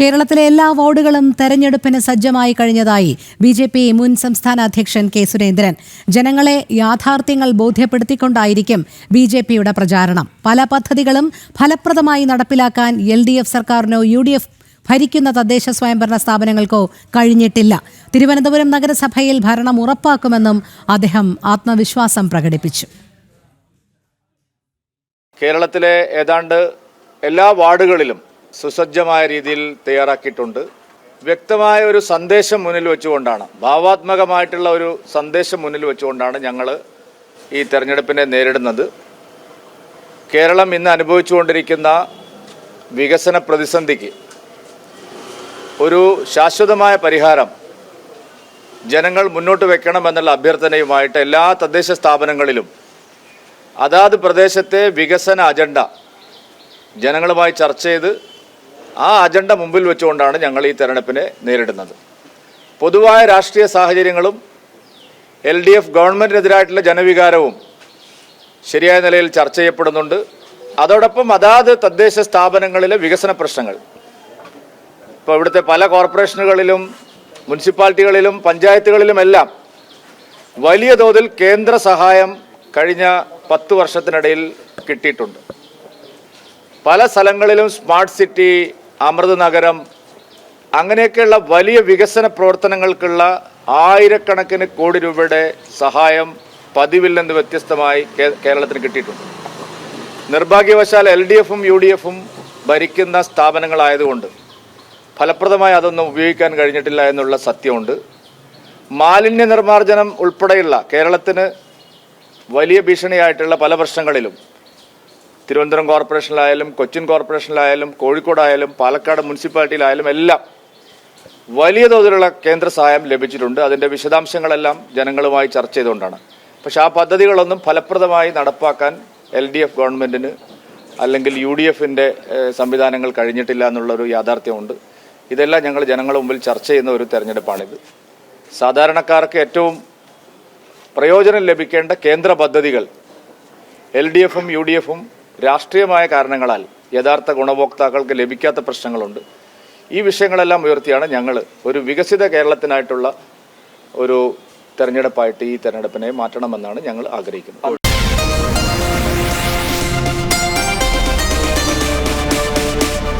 കേരളത്തിലെ എല്ലാ വാർഡുകളും തെരഞ്ഞെടുപ്പിന് സജ്ജമായി കഴിഞ്ഞതായി ബി ജെ പി മുൻ സംസ്ഥാന അധ്യക്ഷൻ കെ സുരേന്ദ്രൻ. ജനങ്ങളെ യാഥാർത്ഥ്യങ്ങൾ ബോധ്യപ്പെടുത്തിക്കൊണ്ടായിരിക്കും ബി ജെ പിയുടെ പ്രചാരണം. പല പദ്ധതികളും ഫലപ്രദമായി നടപ്പിലാക്കാൻ എൽ ഡി എഫ് സർക്കാരിനോ യു ഡി എഫ് ഭരിക്കുന്ന തദ്ദേശ സ്വയംഭരണ സ്ഥാപനങ്ങൾക്കോ കഴിഞ്ഞിട്ടില്ല. തിരുവനന്തപുരം നഗരസഭയിൽ ഭരണം ഉറപ്പാക്കുമെന്നും അദ്ദേഹം ആത്മവിശ്വാസം പ്രകടിപ്പിച്ചു. കേരളത്തിലെ ഏതാണ്ട് എല്ലാ വാർഡുകളിലും സുസജ്ജമായ രീതിയിൽ തയ്യാറാക്കിയിട്ടുണ്ട്. വ്യക്തമായ ഒരു സന്ദേശം മുന്നിൽ വെച്ചുകൊണ്ടാണ് ഭാവാത്മകമായിട്ടുള്ള ഒരു സന്ദേശം മുന്നിൽ വെച്ചുകൊണ്ടാണ് ഞങ്ങൾ ഈ തെരഞ്ഞെടുപ്പിനെ നേരിടുന്നത്. കേരളം ഇന്ന് അനുഭവിച്ചുകൊണ്ടിരിക്കുന്ന വികസന പ്രതിസന്ധിക്ക് ഒരു ശാശ്വതമായ പരിഹാരം ജനങ്ങൾ മുന്നോട്ട് വെക്കണമെന്നുള്ള അഭ്യർത്ഥനയുമായിട്ട് എല്ലാ തദ്ദേശ സ്ഥാപനങ്ങളിലും അതാത് പ്രദേശത്തെ വികസന അജണ്ട ജനങ്ങളുമായി ചർച്ച ചെയ്ത് ആ അജണ്ട മുമ്പിൽ വെച്ചുകൊണ്ടാണ് ഞങ്ങൾ ഈ തെരഞ്ഞെടുപ്പിനെ നേരിടുന്നത്. പൊതുവായ രാഷ്ട്രീയ സാഹചര്യങ്ങളും എൽ ഡി എഫ് ഗവൺമെന്റിനെതിരായിട്ടുള്ള ജനവികാരവും ശരിയായ നിലയിൽ ചർച്ച ചെയ്യപ്പെടുന്നുണ്ട്. അതോടൊപ്പം അതാത് തദ്ദേശ സ്ഥാപനങ്ങളിലെ വികസന പ്രശ്നങ്ങൾ. ഇപ്പോൾ ഇവിടുത്തെ പല കോർപ്പറേഷനുകളിലും മുനിസിപ്പാലിറ്റികളിലും പഞ്ചായത്തുകളിലുമെല്ലാം വലിയ തോതിൽ കേന്ദ്ര സഹായം കഴിഞ്ഞ പത്ത് വർഷത്തിനിടയിൽ കിട്ടിയിട്ടുണ്ട്. പല സ്ഥലങ്ങളിലും സ്മാർട്ട് സിറ്റി അമൃത് നഗരം അങ്ങനെയൊക്കെയുള്ള വലിയ വികസന പ്രവർത്തനങ്ങൾക്കുള്ള ആയിരക്കണക്കിന് കോടി രൂപയുടെ സഹായം പതിവിൽ നിന്ന് വ്യത്യസ്തമായി കേരളത്തിന് കിട്ടിയിട്ടുണ്ട്. നിർഭാഗ്യവശാൽ എൽ ഡി എഫും യു ഡി എഫും ഭരിക്കുന്ന സ്ഥാപനങ്ങളായതുകൊണ്ട് ഫലപ്രദമായി അതൊന്നും ഉപയോഗിക്കാൻ കഴിഞ്ഞിട്ടില്ല എന്നുള്ള സത്യമുണ്ട്. മാലിന്യ നിർമ്മാർജനം ഉൾപ്പെടെയുള്ള കേരളത്തിന് വലിയ ഭീഷണിയായിട്ടുള്ള പല പ്രശ്നങ്ങളിലും തിരുവനന്തപുരം കോർപ്പറേഷനിലായാലും കൊച്ചിൻ കോർപ്പറേഷനിലായാലും കോഴിക്കോടായാലും പാലക്കാട് മുനിസിപ്പാലിറ്റിയിലായാലും എല്ലാം വലിയ തോതിലുള്ള കേന്ദ്ര സഹായം ലഭിച്ചിട്ടുണ്ട്. അതിന്റെ വിശദാംശങ്ങളെല്ലാം ജനങ്ങളുമായി ചർച്ച ചെയ്തുകൊണ്ടാണ്. പക്ഷേ ആ പദ്ധതികളൊന്നും ഫലപ്രദമായി നടപ്പാക്കാൻ എൽ ഡി എഫ് ഗവൺമെന്റിന് അല്ലെങ്കിൽ യു ഡി എഫിന്റെ സംവിധാനങ്ങൾ കഴിഞ്ഞിട്ടില്ല എന്നുള്ളൊരു യാഥാർത്ഥ്യമുണ്ട്. ഇതെല്ലാം ഞങ്ങൾ ജനങ്ങളുടെ മുമ്പിൽ ചർച്ച ചെയ്യുന്ന ഒരു തെരഞ്ഞെടുപ്പാണിത്. സാധാരണക്കാർക്ക് ഏറ്റവും പ്രയോജനം ലഭിക്കേണ്ട കേന്ദ്ര പദ്ധതികൾ എൽ ഡി എഫും യു ഡി എഫും രാഷ്ട്രീയമായ കാരണങ്ങളാൽ യഥാർത്ഥ ഗുണഭോക്താക്കൾക്ക് ലഭിക്കാത്ത പ്രശ്നങ്ങളുണ്ട്. ഈ വിഷയങ്ങളെല്ലാം ഉയർത്തിയാണ് ഞങ്ങൾ ഒരു വികസിത കേരളത്തിനായിട്ടുള്ള ഒരു തെരഞ്ഞെടുപ്പായിട്ട് ഈ തെരഞ്ഞെടുപ്പിനെ മാറ്റണമെന്നാണ് ഞങ്ങൾ ആഗ്രഹിക്കുന്നത്.